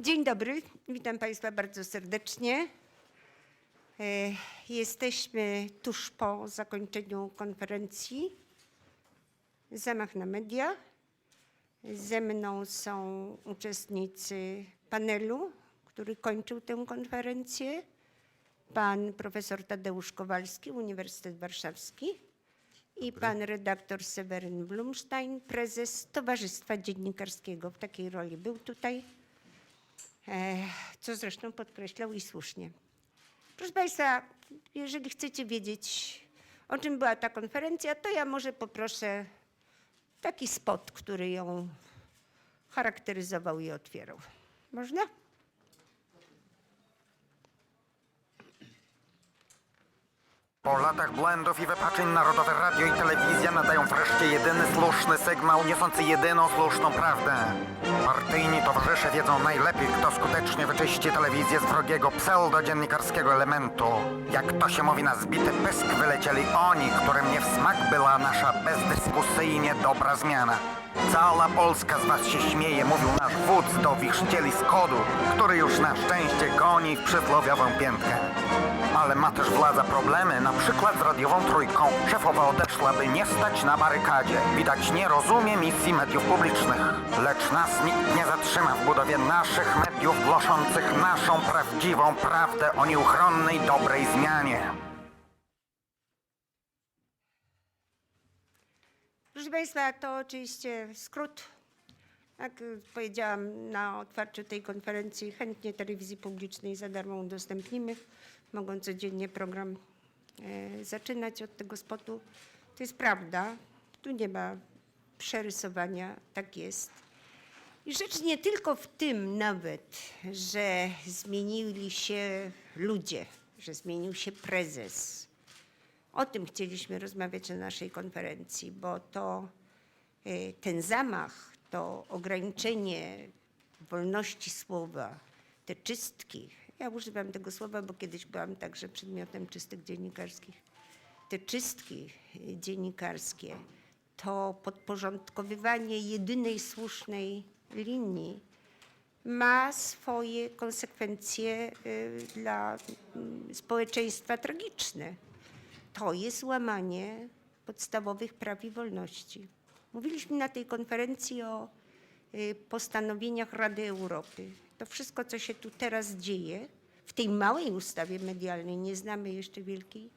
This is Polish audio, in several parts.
Dzień dobry, witam Państwa bardzo serdecznie. E, Jesteśmy tuż po zakończeniu konferencji Zamach na media. Ze mną są uczestnicy panelu, który kończył tę konferencję. Pan profesor Tadeusz Kowalski, Uniwersytet Warszawski i pan redaktor Seweryn Blumstein, prezes Towarzystwa Dziennikarskiego. W takiej roli był tutaj, co zresztą podkreślał i słusznie. Proszę Państwa, jeżeli chcecie wiedzieć, o czym była ta konferencja, to ja może poproszę taki spot, który ją charakteryzował i otwierał. Można? Po latach błędów i wypaczeń Narodowe Radio i Telewizja nadają wreszcie jedyny słuszny sygnał niosący jedyną słuszną prawdę. Partyjni towarzysze wiedzą najlepiej, kto skutecznie wyczyści telewizję z wrogiego pseudodziennikarskiego elementu. Jak to się mówi na zbity pysk wylecieli oni, którym nie w smak była nasza bezdyskusyjnie dobra zmiana. Cała Polska z was się śmieje, mówił nasz wódz do wichrzcieli z kodu, który już na szczęście goni w przysłowiową piętkę. Ale ma też władza problemy, na przykład z radiową trójką. Szefowa odeszła, by nie stać na barykadzie. Widać nie rozumie misji mediów publicznych. Lecz nas nikt nie zatrzyma w budowie naszych mediów głoszących naszą prawdziwą prawdę o nieuchronnej dobrej zmianie. Proszę Państwa, to oczywiście skrót. Jak powiedziałam na otwarciu tej konferencji, chętnie telewizji publicznej za darmo udostępnimy. Mogą codziennie program e, zaczynać od tego spotu. To jest prawda. Tu nie ma przerysowania. Tak jest. I rzecz nie tylko w tym nawet, że zmienili się ludzie, że zmienił się prezes. O tym chcieliśmy rozmawiać na naszej konferencji, bo to e, ten zamach, to ograniczenie wolności słowa, te czystki, ja używam tego słowa, bo kiedyś byłam także przedmiotem czystek dziennikarskich, te czystki dziennikarskie, to podporządkowywanie jedynej słusznej linii ma swoje konsekwencje y, dla mm, społeczeństwa tragiczne to jest łamanie podstawowych praw i wolności. Mówiliśmy na tej konferencji o postanowieniach Rady Europy. To wszystko, co się tu teraz dzieje, w tej małej ustawie medialnej, nie znamy jeszcze wielkiej,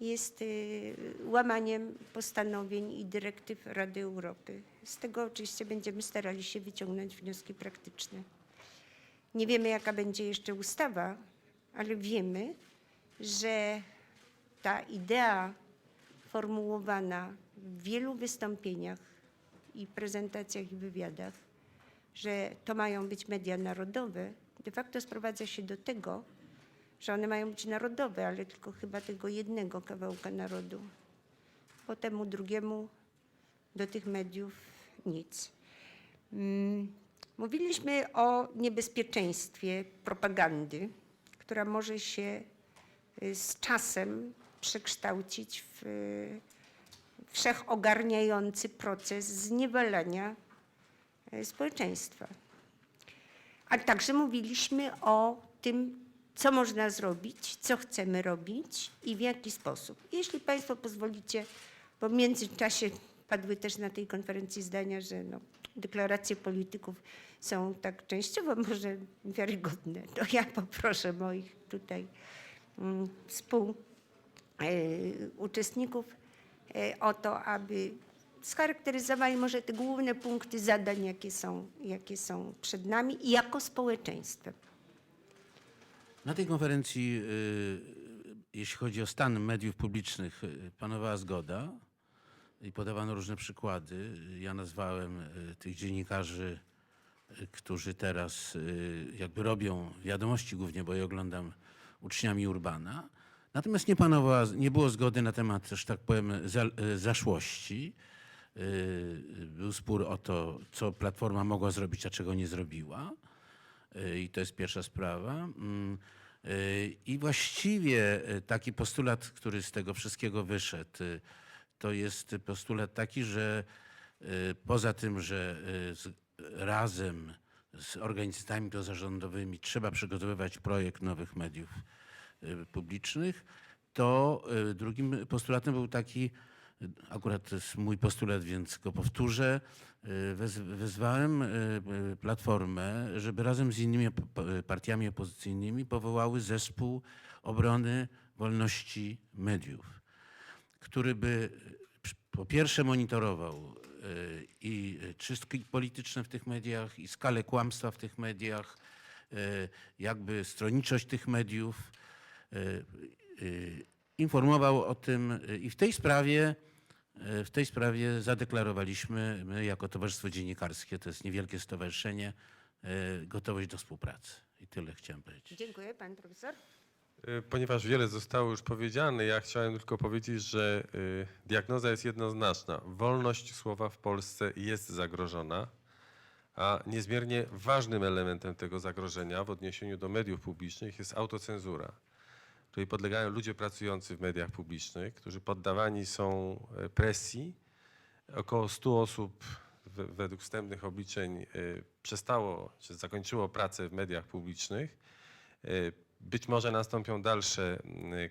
jest y, łamaniem postanowień i dyrektyw Rady Europy. Z tego oczywiście będziemy starali się wyciągnąć wnioski praktyczne. Nie wiemy, jaka będzie jeszcze ustawa, ale wiemy, że ta idea formułowana w wielu wystąpieniach i prezentacjach i wywiadach, że to mają być media narodowe, de facto sprowadza się do tego, że one mają być narodowe, ale tylko chyba tego jednego kawałka narodu. Po temu drugiemu do tych mediów nic. Mm, Mówiliśmy o niebezpieczeństwie propagandy, która może się y, z czasem przekształcić w wszechogarniający proces zniewalania y, społeczeństwa. A także mówiliśmy o tym, co można zrobić, co chcemy robić i w jaki sposób. Jeśli Państwo pozwolicie, bo w międzyczasie padły też na tej konferencji zdania, że no, deklaracje polityków są tak częściowo może wiarygodne, to ja poproszę moich tutaj mm, współuczestników e, o to, aby scharakteryzowali może te główne punkty zadań, jakie są, jakie są przed nami jako społeczeństwem. Na tej konferencji, y, jeśli chodzi o stan mediów publicznych, y, panowała zgoda i podawano różne przykłady. Ja nazwałem y, tych dziennikarzy, którzy teraz jakby robią wiadomości głównie, bo je oglądam uczniami Urbana. Natomiast nie panowała, nie było zgody na temat, że tak powiem, y, zaszłości. Y, Był spór o to, co Platforma mogła zrobić, a czego nie zrobiła. Y, I to jest pierwsza sprawa. Mm, I właściwie taki postulat, który z tego wszystkiego wyszedł, to jest postulat taki, że poza tym, że razem z organizacjami pozarządowymi trzeba przygotowywać projekt nowych mediów publicznych, to y, drugim postulatem był taki, y, akurat to jest mój postulat, więc go powtórzę, y, wez, wezwałem y, y, Platformę, żeby razem z innymi partiami opozycyjnymi powołały zespół obrony wolności mediów który by po pierwsze monitorował y, i czystki polityczne w tych mediach, i skalę kłamstwa w tych mediach, y, jakby stronniczość tych mediów, y, y, informował o tym y, i w tej sprawie y, w tej sprawie zadeklarowaliśmy my jako Towarzystwo Dziennikarskie, to jest niewielkie stowarzyszenie, y, gotowość do współpracy. I tyle chciałem powiedzieć. Dziękuję, pan profesor. Y, Ponieważ wiele zostało już powiedziane, ja chciałem tylko powiedzieć, że y, diagnoza jest jednoznaczna. Wolność słowa w Polsce jest zagrożona, a niezmiernie ważnym elementem tego zagrożenia w odniesieniu do mediów publicznych jest autocenzura, której podlegają ludzie pracujący w mediach publicznych, którzy poddawani są e, presji. Około 100 osób we- według wstępnych obliczeń y, przestało, czy zakończyło pracę w mediach publicznych. Y, Być może nastąpią dalsze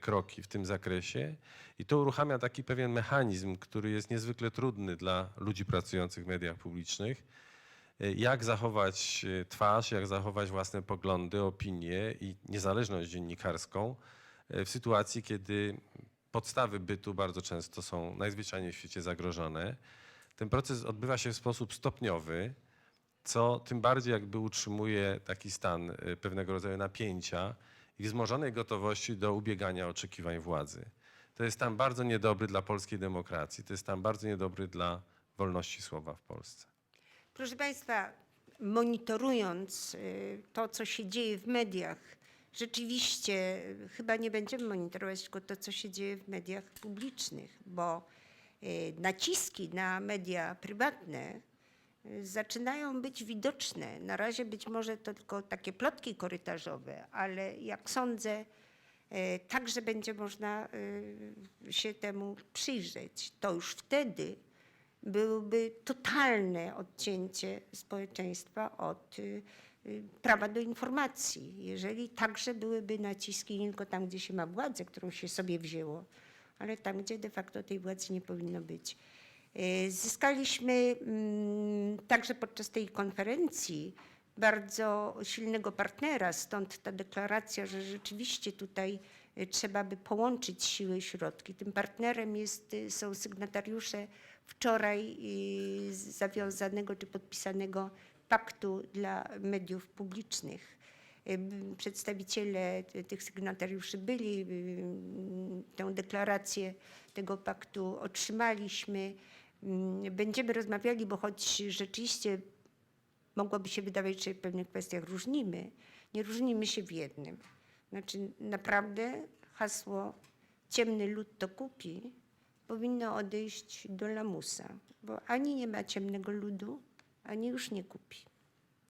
kroki w tym zakresie i to uruchamia taki pewien mechanizm, który jest niezwykle trudny dla ludzi pracujących w mediach publicznych. Jak zachować twarz, jak zachować własne poglądy, opinie i niezależność dziennikarską w sytuacji, kiedy podstawy bytu bardzo często są najzwyczajniej w świecie zagrożone. Ten proces odbywa się w sposób stopniowy, co tym bardziej jakby utrzymuje taki stan y, pewnego rodzaju napięcia i wzmożonej gotowości do ubiegania oczekiwań władzy. To jest stan bardzo niedobry dla polskiej demokracji, to jest stan bardzo niedobry dla wolności słowa w Polsce. Proszę Państwa, monitorując y, to, co się dzieje w mediach, rzeczywiście y, chyba nie będziemy monitorować tylko to, co się dzieje w mediach publicznych, bo y, naciski na media prywatne y, zaczynają być widoczne. Na razie być może to tylko takie plotki korytarzowe, ale jak sądzę, e, także będzie można się temu przyjrzeć. To już wtedy byłoby totalne odcięcie społeczeństwa od prawa do informacji. Jeżeli także byłyby naciski nie tylko tam, gdzie się ma władzę, którą się sobie wzięło, ale tam, gdzie de facto tej władzy nie powinno być. Y, Zyskaliśmy mm, także podczas tej konferencji bardzo silnego partnera, stąd ta deklaracja, że rzeczywiście tutaj y, trzeba by połączyć siły i środki. Tym partnerem jest, y, są sygnatariusze wczoraj y, zawiązanego czy podpisanego paktu dla mediów publicznych. Przedstawiciele ty- tych sygnatariuszy byli, tę deklarację tego paktu otrzymaliśmy. Będziemy rozmawiali, bo choć rzeczywiście mogłoby się wydawać, że w pewnych kwestiach różnimy, nie różnimy się w jednym. Znaczy naprawdę hasło ciemny lud to kupi powinno odejść do lamusa, bo ani nie ma ciemnego ludu, ani już nie kupi.